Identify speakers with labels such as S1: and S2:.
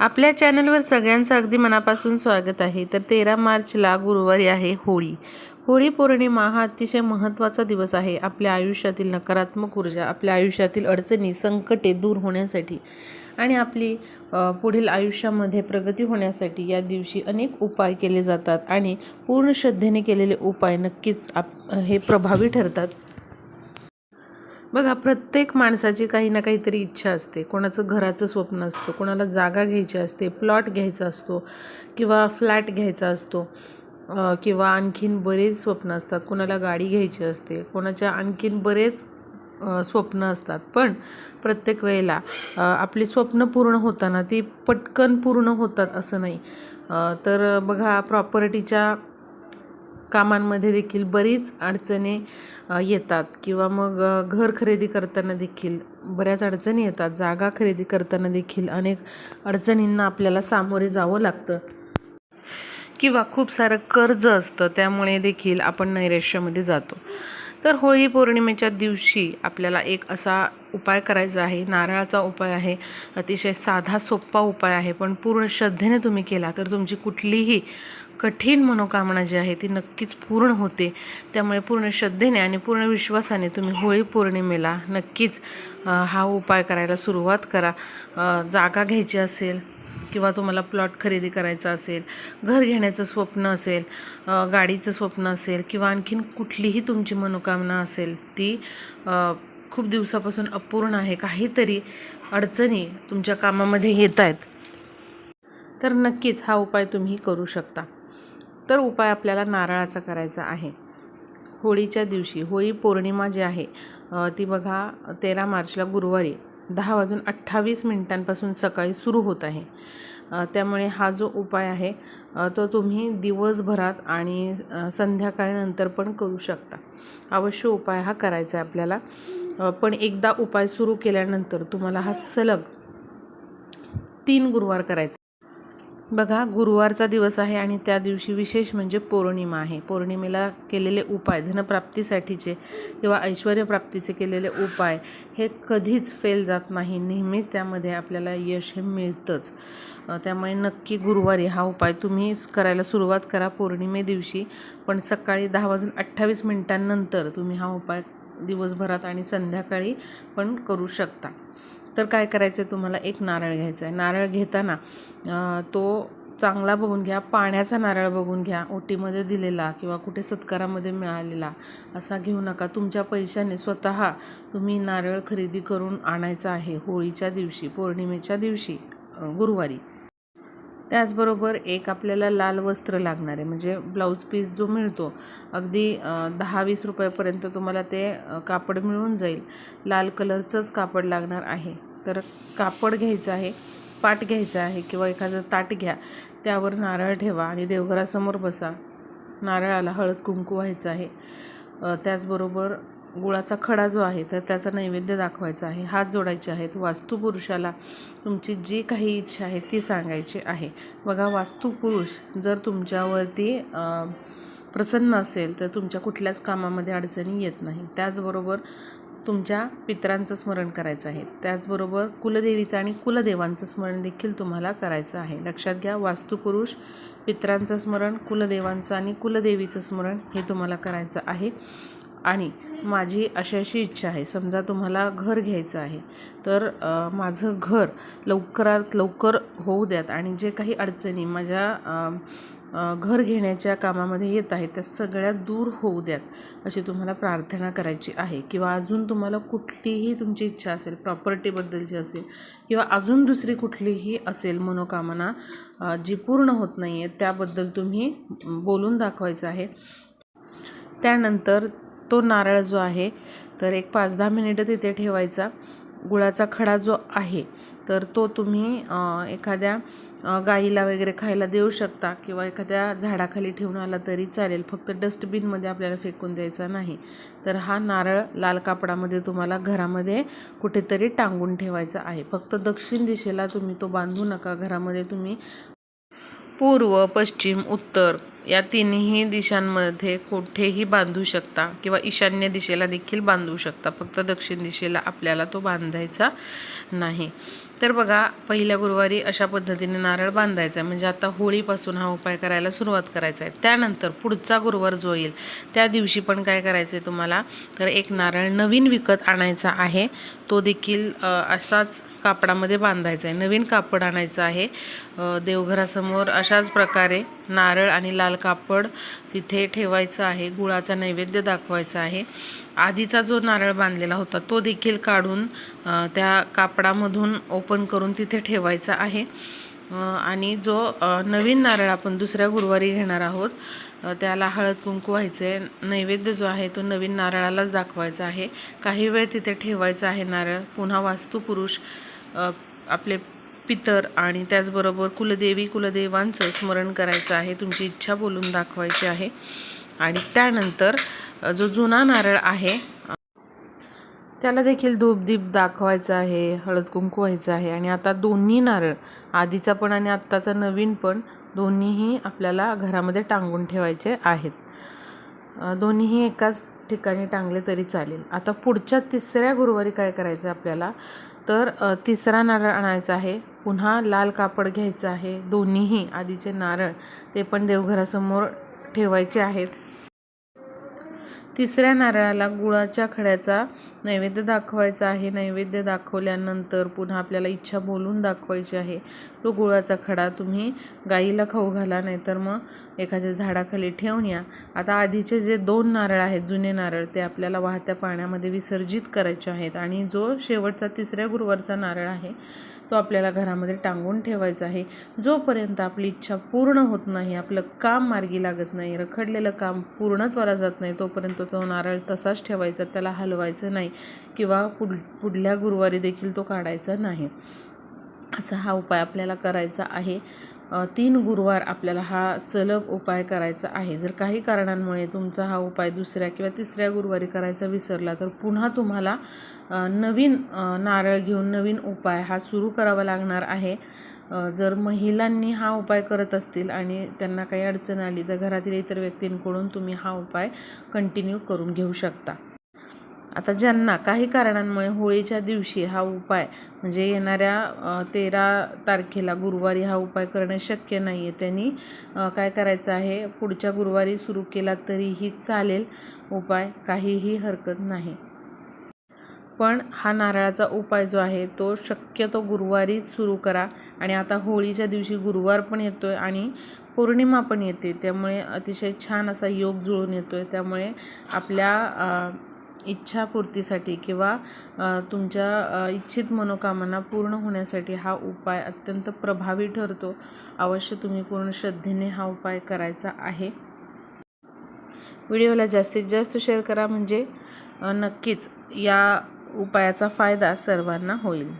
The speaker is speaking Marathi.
S1: आपल्या चॅनलवर सगळ्यांचं अगदी मनापासून स्वागत आहे. तर तेरा मार्चला गुरुवारी आहे होळी. होळी पौर्णिमा हा अतिशय महत्त्वाचा दिवस आहे. आपल्या आयुष्यातील नकारात्मक ऊर्जा आपल्या आयुष्यातील अडचणी संकटे दूर होण्यासाठी आणि आपली पुढील आयुष्यामध्ये प्रगती होण्यासाठी या दिवशी अनेक उपाय केले जातात आणि पूर्ण श्रद्धेने केलेले उपाय नक्कीच आप हे प्रभावी ठरतात. बघा प्रत्येक माणसाची काही ना काहीतरी इच्छा असते. कोणाचं घराचं स्वप्न असतं कोणाला जागा घ्यायची असते प्लॉट घ्यायचा असतो किंवा फ्लॅट घ्यायचा असतो किंवा आणखीन बरेच स्वप्न असतात. कोणाला गाडी घ्यायची असते कोणाच्या आणखीन बरेच स्वप्न असतात. पण प्रत्येक वेळेला आपली स्वप्न पूर्ण होताना ती पटकन पूर्ण होतात असं नाही. तर बघा प्रॉपर्टीच्या कामांमध्ये देखील बरीच अडचणी येतात. किंवा मग घर खरेदी करताना देखील बऱ्याच अडचणी येतात. जागा खरेदी करताना देखील अनेक अडचणींना आपल्याला सामोरे जावं लागतं. किंवा खूप सारं कर्ज असतं त्यामुळे देखील आपण नैराश्यामध्ये जातो. तर होळी पौर्णिमेच्या दिवशी आपल्याला एक असा उपाय करायचा आहे. नारळाचा उपाय आहे. अतिशय साधा सोप्पा उपाय आहे. पण पूर्ण श्रद्धेने तुम्ही केला तर तुमची कुठलीही कठीण मनोकामना जी आहे ती नक्कीच पूर्ण होते. त्यामुळे पूर्ण श्रद्धेने आणि पूर्ण विश्वासाने तुम्ही होळी पौर्णिमेला नक्कीच हा उपाय करायला सुरुवात करा. जागा घ्यायची असेल किंवा तुम्हाला प्लॉट खरेदी करायचा असेल घर घेण्याचं स्वप्न असेल गाडीचं स्वप्न असेल किंवा आणखीन कुठलीही तुमची मनोकामना असेल ती खूप दिवसापासून अपूर्ण आहे. काहीतरी अडचणी तुमच्या कामामध्ये येत आहेत. तर नक्कीच हा उपाय तुम्ही करू शकता. तर उपाय आपल्याला नारळाचा करायचा आहे. होळीच्या दिवशी होळी पौर्णिमा जी आहे ती बघा तेरा मार्चला गुरुवारी दहा वाजून अठ्ठावीस मिनिटांपासून सकाळी सुरू होत आहे. त्यामुळे हा जो उपाय आहे तो तुम्ही दिवसभरात आणि अ, संध्याकाळनंतर पण करू शकता. अवश्य उपाय हा करायचा आहे आपल्याला. पण एकदा उपाय सुरू केल्यानंतर तुम्हाला हा सलग तीन गुरुवार करायचा बघा गुरुवारचा दिवस आहे आणि त्या दिवशी विशेष म्हणजे पौर्णिमा आहे. पौर्णिमेला केलेले उपाय धनप्राप्तीसाठीचे किंवा ऐश्वर्यप्राप्तीचे केलेले उपाय हे कधीच फेल जात नाही. नेहमीच त्यामध्ये आपल्याला यश हे मिळतंच. त्यामुळे नक्की गुरुवारी हा उपाय तुम्ही करायला सुरुवात करा पौर्णिमे दिवशी. पण सकाळी दहा वाजून अठ्ठावीस मिनिटांनंतर तुम्ही हा उपाय दिवसभरात आणि संध्याकाळी पण करू शकता. तर काय करायचं आहे तुम्हाला? एक नारळ घ्यायचा आहे नारळ घेताना तो चांगला बघून घ्या. पाण्याचा नारळ बघून घ्या. ओटीमध्ये दिलेला किंवा कुठे सत्कारामध्ये मिळालेला असा घेऊ नका. तुमच्या पैशाने स्वतः तुम्ही नारळ खरेदी करून आणायचा आहे होळीच्या दिवशी पौर्णिमेच्या दिवशी गुरुवारी. त्याचबरोबर एक आपल्याला लाल वस्त्र लागणार आहे. म्हणजे ब्लाऊज पीस जो मिळतो अगदी दहा वीस रुपयापर्यंत तुम्हाला ते कापड मिळून जाईल. लाल कलरचंच कापड लागणार आहे. तर कापड घ्यायचं आहे पाट घ्यायचं आहे किंवा एखादं ताट घ्या त्यावर नारळ ठेवा आणि देवघरासमोर बसा. नारळाला हळद कुंकू व्हायचं आहे. त्याचबरोबर गुळाचा खडा जो आहे तर त्याचा नैवेद्य दाखवायचा आहे. हात जोडायचे आहेत. वास्तुपुरुषाला तुमची जी काही इच्छा आहे ती सांगायची आहे. बघा वास्तुपुरुष जर तुमच्यावरती प्रसन्न असेल तर तुमच्या कुठल्याच कामामध्ये अडचणी येत नाही. त्याचबरोबर तुमच्या पितरांचं स्मरण करायचं आहे. त्याचबरोबर कुलदेवीचं आणि कुलदेवांचं स्मरण देखील तुम्हाला करायचं आहे. लक्षात घ्या वास्तुपुरुष पितरांचं स्मरण कुलदेवांचं आणि कुलदेवीचं स्मरण हे तुम्हाला करायचं आहे. आणि माझी अशी अशी इच्छा आहे. समजा तुम्हाला घर घ्यायचं आहे तर माझं घर लवकरात लवकर होऊ द्यात आणि जे काही अडचणी माझ्या घर घेण्याच्या कामामध्ये येत आहेत त्या सगळ्या दूर होऊ द्यात अशी तुम्हाला प्रार्थना करायची आहे. किंवा अजून तुम्हाला कुठलीही तुमची इच्छा असेल प्रॉपर्टीबद्दलची असेल किंवा अजून दुसरी कुठलीही असेल मनोकामना जी पूर्ण होत नाही आहे त्याबद्दल तुम्ही बोलून दाखवायचं आहे. त्यानंतर तो नारळ जो आहे तर एक पाच दहा मिनिटं तिथे ठेवायचा. गुळाचा खडा जो आहे तर तो तुम्ही एखाद्या गाईला वगैरे खायला देऊ शकता किंवा एखाद्या झाडाखाली ठेवून आला तरी चालेल. फक्त डस्टबिनमध्ये आपल्याला फेकून द्यायचा नाही. तर हा नारळ लाल कापडामध्ये तुम्हाला घरामध्ये कुठेतरी टांगून ठेवायचा आहे. फक्त दक्षिण दिशेला तुम्ही तो बांधू नका. घरामध्ये तुम्ही पूर्व पश्चिम उत्तर या तिन्ही दिशांमध्ये कुठेही बांधू शकता किंवा ईशान्य दिशेला देखील बांधू शकता. फक्त दक्षिण दिशेला आपल्याला तो बांधायचा नाही. तर बघा पहिल्या गुरुवारी अशा पद्धतीने नारळ बांधायचा आहे. म्हणजे आता होळीपासून हा उपाय करायला सुरुवात करायचा आहे. त्यानंतर पुढचा गुरुवार जो येईल त्या दिवशी पण काय करायचं आहे तुम्हाला? तर एक नारळ नवीन विकत आणायचा आहे. तो देखील असाच कापडामध्ये बांधायचं आहे. नवीन कापड आणायचं आहे. देवघरासमोर अशाच प्रकारे नारळ आणि लाल कापड तिथे ठेवायचं आहे. गुळाचा नैवेद्य दाखवायचा आहे. आधीचा जो नारळ बांधलेला होता तो देखील काढून त्या कापडामधून ओपन करून तिथे ठेवायचा आहे. आणि जो नवीन नारळ आपण दुसऱ्या गुरुवारी घेणार आहोत त्याला हळद कुंकू व्हायचं. आहे नैवेद्य जो आहे तो नवीन नारळालाच दाखवायचा आहे. काही वेळ तिथे ठेवायचा आहे नारळ. पुन्हा वास्तुपुरुष आपले पितर आणि त्याचबरोबर कुलदेवी कुलदेवांचं स्मरण करायचं आहे. तुमची इच्छा बोलून दाखवायची आहे. आणि त्यानंतर जो जुना नारळ आहे त्याला देखील धूपदीप दाखवायचा आहे हळद कुंकू व्हायचं आहे. आणि आता दोन्ही नारळ आधीचा पण आणि आत्ताचा नवीन पण दोन्हीही आपल्याला घरामध्ये टांगून ठेवायचे आहेत. दोन्हीही एकाच ठिकाणी टांगले तरी चालेल. आता पुढच्या तिसऱ्या गुरुवारी काय करायचं आहे आपल्याला? तर तिसरा नारळ आणायचा आहे. पुन्हा लाल कापड घ्यायचं आहे. दोन्हीही आधीचे नारळ ते पण देवघरासमोर ठेवायचे आहेत. तिसऱ्या नारळाला गुळाच्या खड्याचा नैवेद्य दाखवायचा आहे. नैवेद्य दाखवल्यानंतर पुन्हा आपल्याला इच्छा बोलून दाखवायची आहे. तो गुळाचा खडा तुम्ही गाईला खाऊ घाला नाहीतर मग एखाद्या झाडाखाली ठेवून या. आता आधीचे जे दोन नारळ आहेत जुने नारळ ते आपल्याला वाहत्या पाण्यामध्ये विसर्जित करायचे आहेत. आणि जो शेवटचा तिसऱ्या गुरुवारचा नारळ आहे तो आपल्याला घरामध्ये टांगून ठेवायचा आहे. जोपर्यंत आपली इच्छा पूर्ण होत नाही आपलं काम मार्गी लागत नाही रखडलेलं काम पूर्णत्वाला जात नाही तोपर्यंत तो नारळ तसाच ठेवायचा त्याला हलवायचं नाही किंवा पुढ पुढल्या गुरुवारी देखील तो काढायचा नाही. असा हा उपाय आपल्याला करायचा आहे. तीन गुरुवार आपल्याला हा सलग उपाय करायचा आहे. जर काही कारणांमुळे तुमचा हा उपाय दुसऱ्या किंवा तिसऱ्या गुरुवारी करायचा विसरला तर पुन्हा तुम्हाला नवीन नारळ घेऊन नवीन उपाय हा सुरू करावा लागणार आहे. जर महिलांनी हा उपाय करत असतील आणि त्यांना काही अडचण आली तर घरातील इतर व्यक्तींकडून तुम्ही हा उपाय कंटिन्यू करून घेऊ शकता. आता ज्यांना काही कारणांमुळे होळीच्या दिवशी हा उपाय म्हणजे येणाऱ्या तेरा तारखेला गुरुवारी हा उपाय करणे शक्य नाही आहे त्यांनी काय करायचं आहे? पुढच्या गुरुवारी सुरू केला तरीही चालेल उपाय काहीही हरकत नाही. पण हा नारळाचा उपाय जो आहे तो शक्यतो गुरुवारीच सुरू करा आणि आता होळीच्या दिवशी गुरुवार पण येतो आहे आणि पौर्णिमा पण येते. त्यामुळे अतिशय छान असा योग जुळून येतो आहे त्यामुळे आपल्या इच्छापूर्तीसाठी किंवा तुमच्या इच्छित मनोकामना पूर्ण होण्यासाठी हा उपाय अत्यंत प्रभावी ठरतो. अवश्य तुम्ही पूर्ण श्रद्धेने हा उपाय करायचा आहे. व्हिडिओला जास्तीत जास्त शेअर करा म्हणजे नक्कीच या उपायाचा फायदा सर्वांना होईल.